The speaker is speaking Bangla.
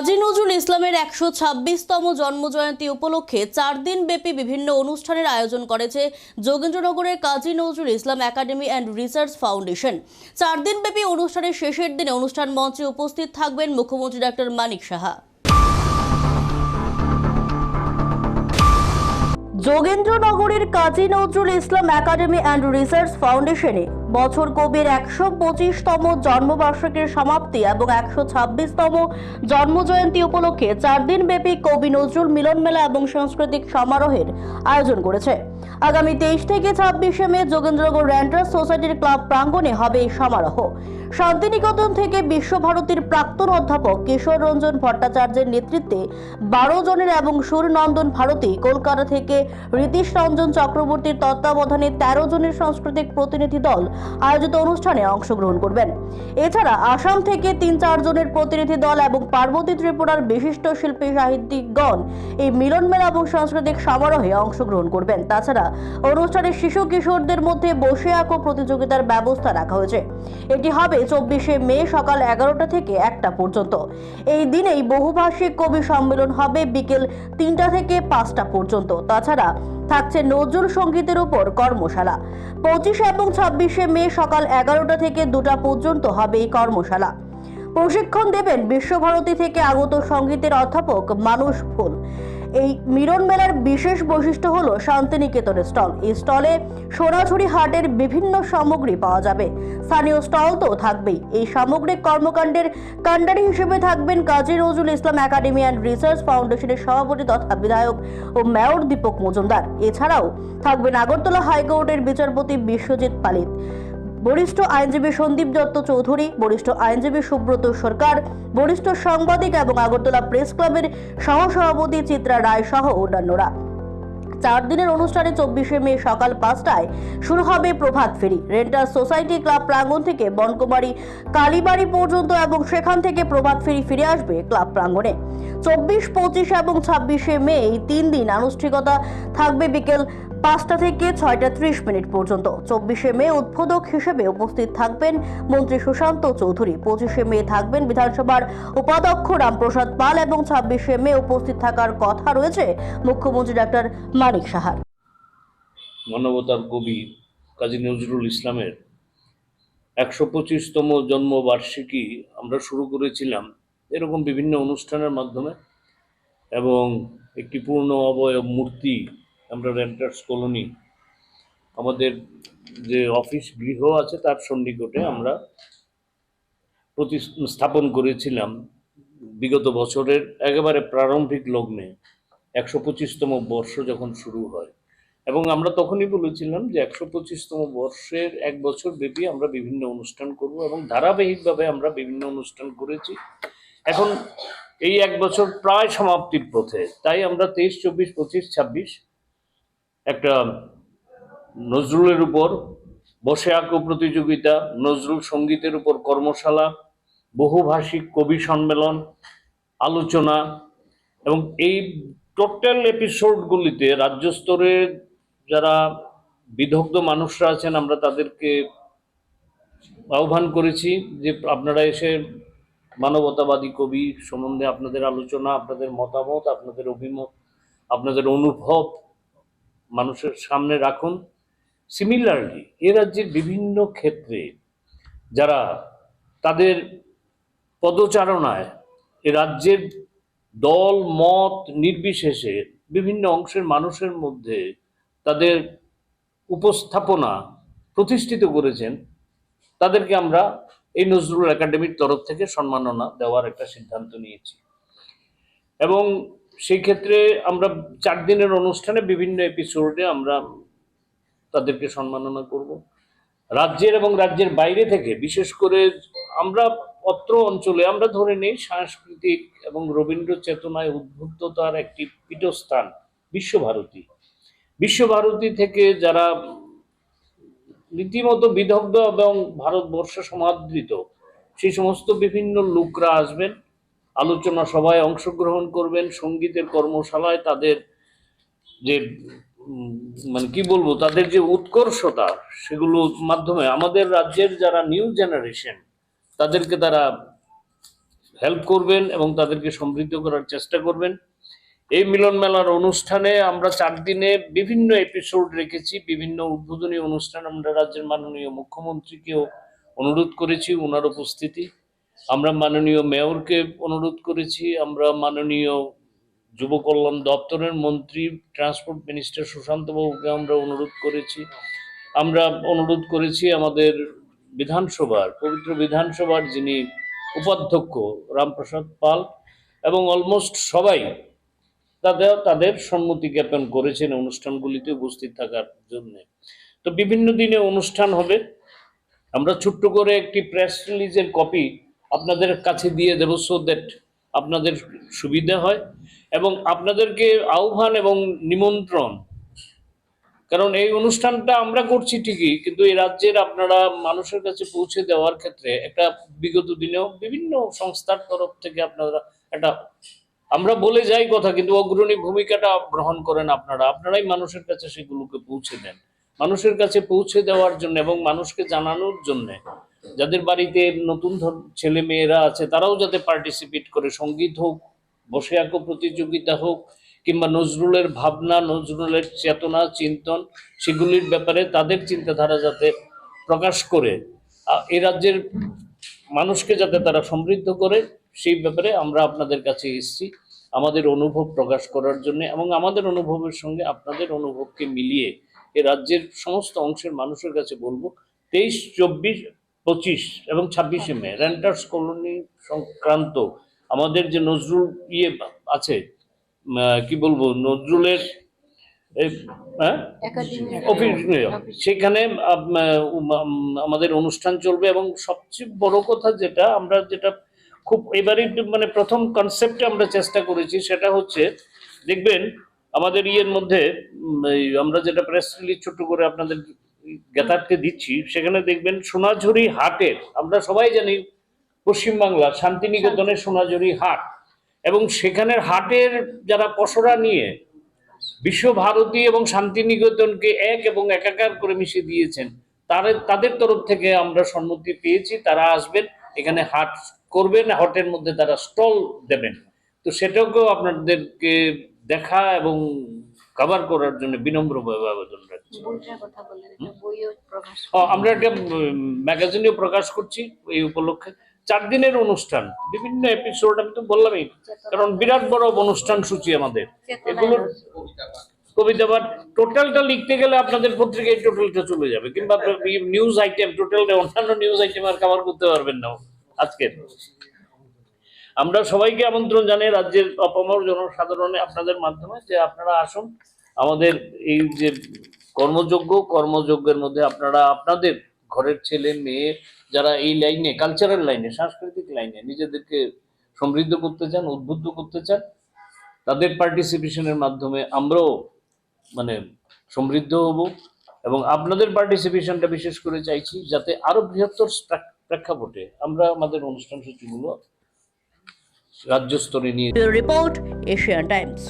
কাজী নজরুল ইসলামের একশো ছাব্বিশতম জন্মজয়ন্তী উপলক্ষে চার দিন ব্যাপী বিভিন্ন অনুষ্ঠানের আয়োজন করেছে যোগেন্দ্রনগরের Kazi Nazrul Islam academy and research foundation. চার দিন ব্যাপী অনুষ্ঠানের শেষের দিনে অনুষ্ঠান মঞ্চে উপস্থিত থাকবেন মুখ্যমন্ত্রী doctor Manik Saha. যোগেন্দ্রনগরের Kazi Nazrul Islam academy and research ফাউন্ডেশনে বছর কবির একশো পঁচিশতম জন্মবার্ষিকীর সমাপ্তি এবং একশো ছাব্বিশতম জন্মজয়ন্তী উপলক্ষে চার দিন ব্যাপী কবি নজরুল মিলন মেলা এবং সাংস্কৃতিক সমারোহের আয়োজন করেছে। আগামী তেইশ থেকে ছাব্বিশে মে যোগেন্দ্রনগর র্যান্ডার্স সোসাইটির ক্লাব প্রাঙ্গণে হবে এই সমারোহ। শান্তিনিকেতন থেকে বিশ্বভারতীর প্রাক্তন অধ্যাপক কিশোর রঞ্জন ভট্টাচার্যের নেতৃত্বে বারো জনের এবং সুরনন্দন ভারতী কলকাতা থেকে রীতিশ রঞ্জন চক্রবর্তীর তত্ত্বাবধানে তেরো জনের সাংস্কৃতিক প্রতিনিধি দল আয়োজিত অনুষ্ঠানে অংশগ্রহণ করবেন। এছাড়া আসাম থেকে তিন চার জনের প্রতিনিধি দল এবং পার্বতী ত্রিপুরার বিশিষ্ট শিল্পী সাহিত্যিকগণ এই মিলন মেলা এবং সাংস্কৃতিক সমারোহে অংশগ্রহণ করবেন। তাছাড়া অনুষ্ঠানে শিশু কিশোরদের মধ্যে বসে আঁকো প্রতিযোগিতার ব্যবস্থা রাখা হয়েছে। এটি হবে চব্বিশে মে সকাল এগারোটা থেকে একটা পর্যন্ত। এই দিনেই বহুভাষিক কবি সম্মেলন হবে বিকেল তিনটা থেকে পাঁচটা পর্যন্ত। তাছাড়া থাকছে নজরুল সঙ্গীতের উপর কর্মশালা। পঁচিশে এবং ছাব্বিশে মে সকাল এগারোটা থেকে দুটা পর্যন্ত হবে এই কর্মশালা। প্রশিক্ষণ দেবেন বিশ্বভারতী থেকে আগত সঙ্গীতের অধ্যাপক মানুষ ফুল এই মিলন মেলার বিশেষ বৈশিষ্ট্য হলো শান্তিনিকেতনের স্টল। এই স্টলে সোনাঝুরি হাটের বিভিন্ন সামগ্রী পাওয়া যাবে। স্থানীয় স্টল তো থাকবেই। এই সামগ্রিক কর্মকাণ্ডের কাণ্ডারি হিসেবে থাকবেন Kazi Nazrul Islam academy and research ফাউন্ডেশনের সভাপতি তথা বিধায়ক ও মেয়র দীপক মজুমদার। এছাড়াও থাকবেন আগরতলা হাইকোর্টের বিচারপতি বিশ্বজিৎ পালিত। বরিষ্ঠ আইনজীবী সন্দীপ দত্ত চৌধুরী, বরিষ্ঠ আইনজীবী সুব্রত সরকার, বরিষ্ঠ সাংবাদিক এবং আগরতলা প্রেস ক্লাবের সহসভাপতি চিত্রা রায় সহ অন্যান্যরা। চার দিনের অনুষ্ঠানে চব্বিশে মে সকাল পাঁচটায় শুরু হবে প্রভাত ফেরি। রেন্টার সোসাইটি ক্লাব প্রাঙ্গণ থেকে বনকুমারী, কালীবাড়ি পর্যন্ত এবং সেখান থেকে প্রভাত ফেরি ফিরে আসবে ক্লাব প্রাঙ্গণে। চব্বিশ, পঁচিশ এবং ছাব্বিশে মে এই তিন দিন আনুষ্ঠানিকতা থাকবে বিকেল পাঁচটা থেকে ছয়টা ত্রিশ মিনিট পর্যন্ত। চব্বিশে মে উদ্বোধক হিসেবে উপস্থিত থাকবেন মন্ত্রী সুশান্ত চৌধুরী। পঁচিশে মে থাকবেন বিধানসভার উপাধ্যক্ষ রামপ্রসাদ পাল এবং ছাব্বিশে মে উপস্থিত থাকার কথা রয়েছে মুখ্যমন্ত্রী ডাক্তার মানিক সাহার মানবতার কবি কাজী নজরুল ইসলামের একশো পঁচিশতম জন্মবার্ষিকী আমরা শুরু করেছিলাম এরকম বিভিন্ন অনুষ্ঠানের মাধ্যমে এবং একটি পূর্ণ অবয়ব মূর্তি আমরা রেন্টার্স কলোনি আমাদের যে অফিস গৃহ আছে তার সন্নিকটে আমরা প্রতিস্থাপন করেছিলাম বিগত বছরের একেবারে প্রারম্ভিক লগ্নে একশো পঁচিশতম বর্ষ যখন শুরু হয়। এবং আমরা তখনই বলেছিলাম যে একশো পঁচিশতম বর্ষের এক বছর ব্যাপী আমরা বিভিন্ন অনুষ্ঠান করব এবং ধারাবাহিকভাবে আমরা বিভিন্ন অনুষ্ঠান করেছি। এখন এই এক বছর প্রায় সমাপ্তির পথে, তাই আমরা তেইশ, চব্বিশ, পঁচিশ, ছাব্বিশ একটা নজরুলের উপর বসে আঁকো প্রতিযোগিতা, নজরুল সঙ্গীতের উপর কর্মশালা বহুভাষিক কবি সম্মেলন, আলোচনা এবং এই টোটাল এপিসোডগুলিতে রাজ্য স্তরের যারা বিদগ্ধ মানুষরা আছেন, আমরা তাদেরকে আহ্বান করেছি যে আপনারা এসে মানবতাবাদী কবি সম্বন্ধে আপনাদের আলোচনা, আপনাদের মতামত, আপনাদের অভিমত, আপনাদের অনুভব মানুষের সামনে রাখুন। সিমিলারলি এ রাজ্যের বিভিন্ন ক্ষেত্রে যারা তাদের পদচারণায় এ রাজ্যের দল, মত নির্বিশেষে বিভিন্ন অংশের মানুষের মধ্যে তাদের উপস্থাপনা প্রতিষ্ঠিত করেছেন, তাদেরকে আমরা এই নজরুল একাডেমির তরফ থেকে সম্মাননা দেওয়ার একটা সিদ্ধান্ত নিয়েছি। এবং সেই ক্ষেত্রে আমরা চার দিনের অনুষ্ঠানে বিভিন্ন এপিসোডে আমরা তাদেরকে সম্মাননা করব। রাজ্যের এবং রাজ্যের বাইরে থেকে, বিশেষ করে আমরা অত্র অঞ্চলে, আমরা ধরে নেই সাংস্কৃতিক এবং রবীন্দ্র চেতনায় উদ্বুদ্ধতার একটি পীঠস্থান বিশ্বভারতী। বিশ্বভারতী থেকে যারা রীতিমতো বিদগ্ধ এবং ভারতবর্ষ সমাদৃত, সেই সমস্ত বিভিন্ন লোকরা আসবেন। আলোচনা সভায় অংশগ্রহণ করবেন, সঙ্গীতের কর্মশালায় তাদের যে মানে কি বলব, তাদের যে উৎকর্ষতা সেগুলোর মাধ্যমে আমাদের রাজ্যের যারা নিউ জেনারেশন, তাদেরকে তারা হেল্প করবেন এবং তাদেরকে সমৃদ্ধ করার চেষ্টা করবেন। এই মিলন মেলার অনুষ্ঠানে আমরা চার দিনে বিভিন্ন এপিসোড রেখেছি, বিভিন্ন উদ্বোধনী অনুষ্ঠান আমরা রাজ্যের মাননীয় মুখ্যমন্ত্রীকেও অনুরোধ করেছি ওনার উপস্থিতি। আমরা মাননীয় মেয়রকে অনুরোধ করেছি, আমরা মাননীয় যুব কল্যাণ দপ্তরের মন্ত্রী, ট্রান্সপোর্ট মিনিস্টার সুশান্ত বাবুকে আমরা অনুরোধ করেছি। আমরা অনুরোধ করেছি আমাদের বিধানসভার, পবিত্র বিধানসভার যিনি উপাধ্যক্ষ রামপ্রসাদ পাল এবং অলমোস্ট সবাই তাদের তাদের সম্মতি জ্ঞাপন করেছেন অনুষ্ঠানগুলিতে উপস্থিত থাকার জন্য। তো বিভিন্ন দিনে অনুষ্ঠান হবে। আমরা ছোট্ট করে একটি প্রেস রিলিজের কপি আপনাদের কাছে দিয়ে দেবো সো দ্যাট আপনাদের সুবিধা হয় এবং আপনাদেরকে আহ্বান এবং নিমন্ত্রণ। কারণ এই অনুষ্ঠানটা আমরা করছি ঠিকই, কিন্তু এই রাজ্যের আপনারা মানুষের কাছে পৌঁছে দেওয়ার ক্ষেত্রে একটা বিগত দিনেও বিভিন্ন সংস্থার তরফ থেকে আপনারা একটা, আমরা বলে যাই কথা, কিন্তু অগ্রণী ভূমিকাটা গ্রহণ করেন আপনারা। আপনারাই মানুষের কাছে সেগুলোকে পৌঁছে দেন। মানুষের কাছে পৌঁছে দেওয়ার জন্য এবং মানুষকে জানানোর জন্য। যাদের বাড়িতে নতুন ছেলে মেয়েরা আছে, তারাও যাতে পার্টিসিপেট করে, সংগীত হোক, বসে আঁকো প্রতিযোগিতা হোক, কিংবা নজরুলের ভাবনা, নজরুলের চেতনা, চিন্তন, সেগুলির ব্যাপারে তাদের চিন্তাধারা যাতে প্রকাশ করে এ রাজ্যের মানুষকে যাতে তারা সমৃদ্ধ করে, সেই ব্যাপারে আমরা আপনাদের কাছে এসেছি। আমাদের অনুভব প্রকাশ করার জন্য এবং আমাদের অনুভবের সঙ্গে আপনাদের অনুভবকে মিলিয়ে এ রাজ্যের সমস্ত অংশের মানুষের কাছে বলব, তেইশ, চব্বিশ পঁচিশ এবং ছাব্বিশে মে রেন্টার্স কলোনি সংক্রান্ত আমাদের যে নজরুল ইয়ে আছে কি বলব নজরুলের হ্যাঁ? সেখানে আমাদের অনুষ্ঠান চলবে এবং সবচেয়ে বড় কথা যেটা আমরা যেটা খুব এবারে মানে প্রথম কনসেপ্টে আমরা চেষ্টা করেছি সেটা হচ্ছে দেখবেন আমাদের ইয়ের মধ্যে আমরা যেটা প্রেস রিলিজ ছোট করে আপনাদের জ্ঞাতার্থে দিচ্ছি সেখানে দেখবেন সোনাঝুরি হাটের আমরা সবাই জানি পশ্চিমবাংলা শান্তিনিকেতনের সোনাঝুরি হাট। এবং সেখানের হাটের যারা পসরা নিয়ে বিশ্বভারতী এবং শান্তিনিকেতনকে এক এবং একাকার করে মিশে দিয়েছেন তাদের তাদের তরফ থেকে আমরা সম্মতি পেয়েছি তারা আসবেন এখানে হাট করবেন হাটের মধ্যে তারা স্টল দেবেন। তো সেটাকেও আপনাদেরকে দেখা এবং কভার করার জন্য বিনম্রভাবে আবেদন রাখছি। আমরা একটা ম্যাগাজিনেও প্রকাশ করছি এই উপলক্ষে। চার দিনের অনুষ্ঠান বিভিন্ন এপিসোড আমি তো বললামই কারণ বিরাট বড় অনুষ্ঠান সূচি আমাদের। এগুলো কবিতা পাঠ টোটালটা লিখতে গেলে আপনাদের পত্রিকায় টোটালটা চলে যাবে কিংবা নিউজ আইটেম টোটালটা অন্যান্য নিউজ আইটেম আর কভার করতে পারবেন না আজকের আমরা সবাইকে আমন্ত্রণ জানাই রাজ্যের অপমর জনসাধারণে আপনাদের মাধ্যমে যে আপনারা আসুন, আমাদের এই যে কর্মযোগ্য কর্মযজ্ঞের মধ্যে আপনারা আপনাদের ঘরের ছেলে, মেয়ে যারা এই লাইনে কালচারাল লাইনে, সাংস্কৃতিক লাইনে নিজেদেরকে সমৃদ্ধ করতে চান, উদ্বুদ্ধ করতে চান, তাদের পার্টিসিপেশনের মাধ্যমে আমরাও মানে সমৃদ্ধ হব এবং আপনাদের পার্টিসিপেশনটা বিশেষ করে চাইছি যাতে আরও বৃহত্তর প্রেক্ষাপটে আমরা আমাদের অনুষ্ঠান সূচিগুলো রাজ্য স্তরে নিয়ে রিপোর্ট এশিয়ান টাইমস